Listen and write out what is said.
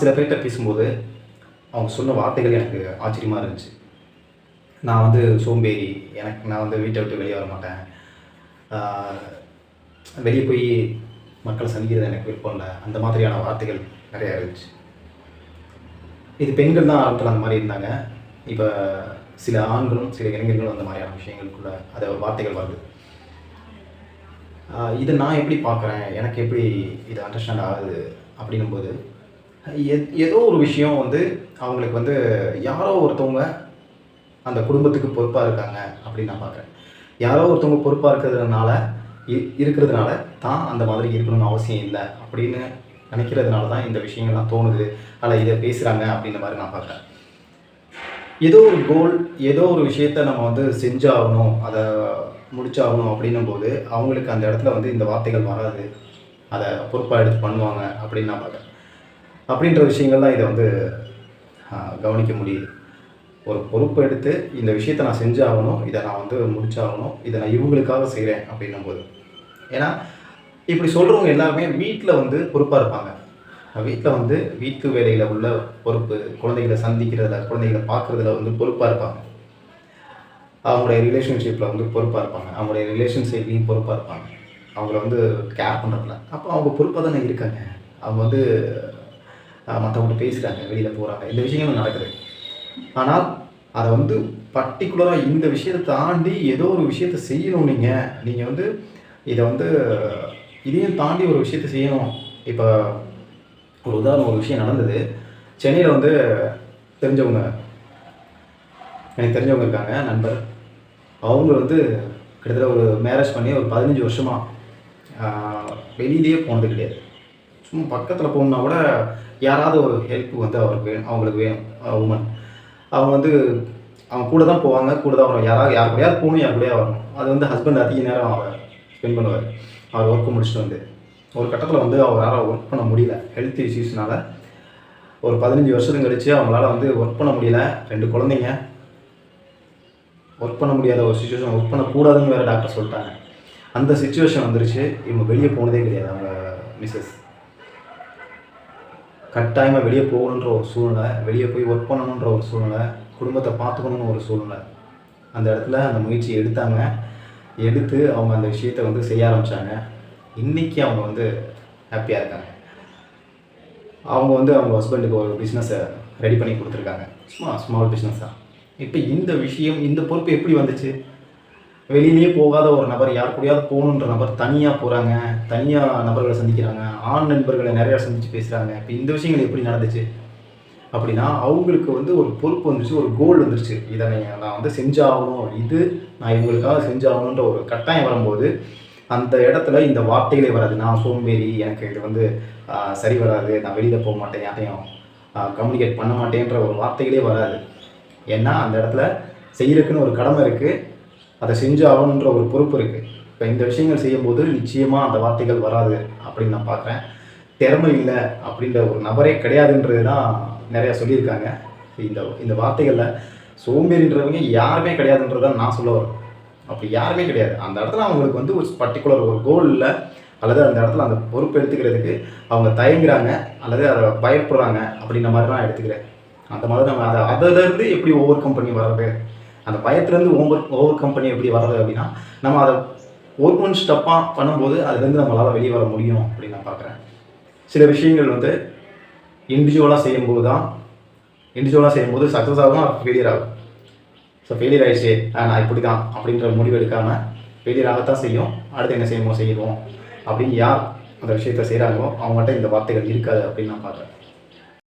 சில பேர்கிட்ட பேசும்போது அவங்க சொன்ன வார்த்தைகள் எனக்கு ஆச்சரியமாக இருந்துச்சு. நான் வந்து சோம்பேறி எனக்கு நான் வந்து வீட்டை விட்டு வெளியே வர மாட்டேன். வெளியே போய் மக்களை சந்திக்கிறது எனக்கு விருப்பம் இல்லை. அந்த மாதிரியான வார்த்தைகள் நிறையா இருந்துச்சு. இது பெண்கள் தான் ஆட்கள் அந்த மாதிரி இருந்தாங்க. இப்போ சில ஆண்களும் சில இளைஞர்களும் அந்த மாதிரியான விஷயங்களுக்குள்ள அதை வார்த்தைகள் வருது. இதை நான் எப்படி பார்க்குறேன்? எனக்கு எப்படி இது அண்டர்ஸ்டாண்ட் ஆகுது? அப்படின்னும்போது போது ஏதோ ஒரு விஷயம் வந்து அவங்களுக்கு வந்து யாரோ ஒருத்தவங்க அந்த குடும்பத்துக்கு பொறுப்பாக இருக்காங்க அப்படின்னு நான் பார்க்குறேன். யாரோ ஒருத்தவங்க பொறுப்பாக இருக்கிறதுனால இ- இருக்கிறதுனால தான் அந்த மாதிரி இருக்கணும்னு அவசியம் இல்லை அப்படின்னு நினைக்கிறதுனால தான் இந்த விஷயங்கள்லாம் தோணுது. ஆனால் இதை பேசுகிறாங்க அப்படின்ற மாதிரி நான் பார்க்குறேன். ஏதோ ஒரு கோல் ஏதோ ஒரு விஷயத்த நம்ம வந்து செஞ்சாகணும் அதை முடிச்சாகணும் அப்படின்னும் போது அவங்களுக்கு அந்த இடத்துல வந்து இந்த வார்த்தைகள் வராது. அதை பொறுப்பாக எடுத்து பண்ணுவாங்க அப்படின்னு நான் பார்க்குறேன். அப்படின்ற விஷயங்கள்லாம் இதை வந்து கவனிக்க முடியுது. ஒரு பொறுப்பு எடுத்து இந்த விஷயத்த நான் செஞ்சாகணும் இதை நான் வந்து முடிச்சாகணும் இதை நான் இவங்களுக்காக செய்கிறேன் அப்படின்னும் போது ஏன்னா இப்படி சொல்கிறவங்க எல்லாருமே வீட்டில் வந்து பொறுப்பாக இருப்பாங்க. வீட்டில் வந்து வீட்டு வேலையில் உள்ள பொறுப்பு குழந்தைகளை சந்திக்கிறதுல குழந்தைகளை பார்க்குறதுல வந்து பொறுப்பாக இருப்பாங்க. அவங்களுடைய ரிலேஷன்ஷிப்பில் வந்து பொறுப்பாக இருப்பாங்க. அவங்களுடைய ரிலேஷன்ஷிப்லேயும் பொறுப்பாக இருப்பாங்க. அவங்கள வந்து கேர் பண்ணுறதுல அப்போ அவங்க பொறுப்பாக தானே இருக்காங்க. அவங்க வந்து மற்றவங்கள்ட்ட பேசுகிறாங்க வெளியில் போகிறாங்க இந்த விஷயங்கள் நடக்குது. ஆனால் அதை வந்து பர்டிகுலராக இந்த விஷயத்தை தாண்டி ஏதோ ஒரு விஷயத்தை செய்யணும் நீங்கள் நீங்கள் வந்து இதை வந்து இதையும் தாண்டி ஒரு விஷயத்தை செய்யணும். இப்போ ஒரு உதாரணம் ஒரு விஷயம் நடந்தது. சென்னையில் வந்து தெரிஞ்சவங்க எனக்கு தெரிஞ்சவங்க இருக்காங்க நண்பர். அவங்க வந்து கிட்டத்தட்ட ஒரு மேரேஜ் பண்ணி ஒரு பதினஞ்சு வருஷமாக வெளியிலேயே போனது கிடையாது. சும்மா பக்கத்தில் போகணுன்னா கூட யாராவது ஒரு ஹெல்ப் வந்து அவருக்கு வேணும் அவங்களுக்கு வேணும் உமன் அவங்க வந்து அவங்க கூட தான் போவாங்க கூட தான் வருவாங்க. யாராவது யார் கூடயாவது போகணும் யார் கூடயா வரணும். அது வந்து ஹஸ்பண்ட் அதிக நேரம் அவர் ஸ்பெண்ட் பண்ணுவார். அவர் ஒர்க்கு முடிச்சுட்டு வந்து. ஒரு கட்டத்தில் வந்து அவரால் ஒர்க் பண்ண முடியல. ஹெல்த் இஷ்யூஸ்னால ஒரு பதினஞ்சு வருஷத்துக்கு கழிச்சு அவங்களால வந்து ஒர்க் பண்ண முடியல. ரெண்டு குழந்தைங்க. ஒர்க் பண்ண முடியாத ஒரு சுச்சுவேஷன் ஒர்க் பண்ணக்கூடாதுன்னு வேறு டாக்டர் சொல்லிட்டாங்க. அந்த சுச்சுவேஷன் வந்துருச்சு. இவங்க வெளியே போனதே கிடையாது அவங்க மிஸ்ஸஸ் கட்டாயமாக வெளியே போகணுன்ற ஒரு சூழ்நிலை வெளியே போய் ஒர்க் பண்ணணுன்ற ஒரு சூழ்நிலை குடும்பத்தை பார்த்துக்கணுன்ற ஒரு சூழ்நிலை. அந்த இடத்துல அந்த முயற்சி எடுத்தாங்க. எடுத்து அவங்க அந்த விஷயத்தை வந்து செய்ய ஆரம்பித்தாங்க இன்றைக்கி அவங்க வந்து ஹாப்பியாக இருக்காங்க. அவங்க வந்து அவங்க ஹஸ்பண்டுக்கு ஒரு பிஸ்னஸை ரெடி பண்ணி கொடுத்துருக்காங்க. சும்மா ஸ்மால் பிஸ்னஸ் தான் இப்போ இந்த விஷயம் இந்த பொறுப்பு எப்படி வந்துச்சு? வெளியிலேயே போகாத ஒரு நபர் யார் கூடயாவது போகணுன்ற நபர் தனியாக போகிறாங்க தனியாக நபர்களை சந்திக்கிறாங்க ஆண் நண்பர்களை நிறையா சந்தித்து பேசுகிறாங்க இப்போ இந்த விஷயங்கள் எப்படி நடந்துச்சு? அப்படின்னா அவங்களுக்கு வந்து ஒரு பொறுப்பு வந்துருச்சு ஒரு கோல் வந்துருச்சு. இதை நான் வந்து செஞ்சாகணும். இது நான் இவங்களுக்காக செஞ்சாகணுன்ற ஒரு கட்டாயம் வரும்போது அந்த இடத்துல இந்த வார்த்தைகளே வராது. நான் சோம்பேறி எனக்கு இது வந்து சரி வராது. நான் வெளியில் போக மாட்டேன் யாரையும் கம்யூனிகேட் பண்ண மாட்டேன்ற ஒரு வார்த்தைகளே வராது. ஏன்னா அந்த இடத்துல செய்யறதுக்குன்னு ஒரு கடமை இருக்குது அதை செஞ்சு ஆகணுன்ற ஒரு பொறுப்பு இருக்குது இப்போ இந்த விஷயங்கள் செய்யும்போது நிச்சயமாக அந்த வார்த்தைகள் வராது அப்படின்னு நான் பார்க்குறேன். திறமை இல்லை அப்படின்ற ஒரு நபரே கிடையாதுன்றது தான் நிறையா சொல்லியிருக்காங்க. இந்த இந்த வார்த்தைகளில் சோம்பேறின்றவங்க யாருமே கிடையாதுன்றது தான் நான் சொல்ல வரேன். அப்படி யாருமே கிடையாது. அந்த இடத்துல அவங்களுக்கு வந்து ஒரு பர்டிகுலர் ஒரு கோல் இல்லை அல்லது அந்த இடத்துல அந்த பொறுப்பு எடுத்துக்கிறதுக்கு அவங்க தயங்குறாங்க அல்லது அதை பயப்படுறாங்க அப்படின்ற மாதிரி தான் எடுத்துக்கிறேன். அந்த மாதிரி நம்ம அதை அதிலேருந்து எப்படி ஓவர் கம் பண்ணி வர்றது? அந்த பயத்துலேருந்து ஓவர் ஓவர் கம் பண்ணி எப்படி வர்றது அப்படின்னா நம்ம அதை ஒர்க் ஒன் ஸ்டெப்பாக பண்ணும்போது அதுலேருந்து நம்மளால் வெளியே வர முடியும் அப்படின்னு நான் பார்க்குறேன். சில விஷயங்கள் வந்து இண்டிவிஜுவலாக செய்யும்போது தான் இண்டிவிஜுவலாக செய்யும்போது சக்ஸஸ் ஆகும் ஃபெயிலியர் ஆகும். ஸோ ஃபெயிலியர் ஆகிடுச்சு ஆ, நான் இப்படி தான் அப்படின்ற முடிவு எடுக்காமல் ஃபெயிலியர் ஆகத்தான் செய்யும். அடுத்து என்ன செய்யணுமோ செய்வோம் அப்படின்னு யார் அந்த விஷயத்தை செய்கிறாங்களோ அவங்கள்ட்ட இந்த வார்த்தைகள் இருக்காது அப்படின்னு நான் பார்க்குறேன்.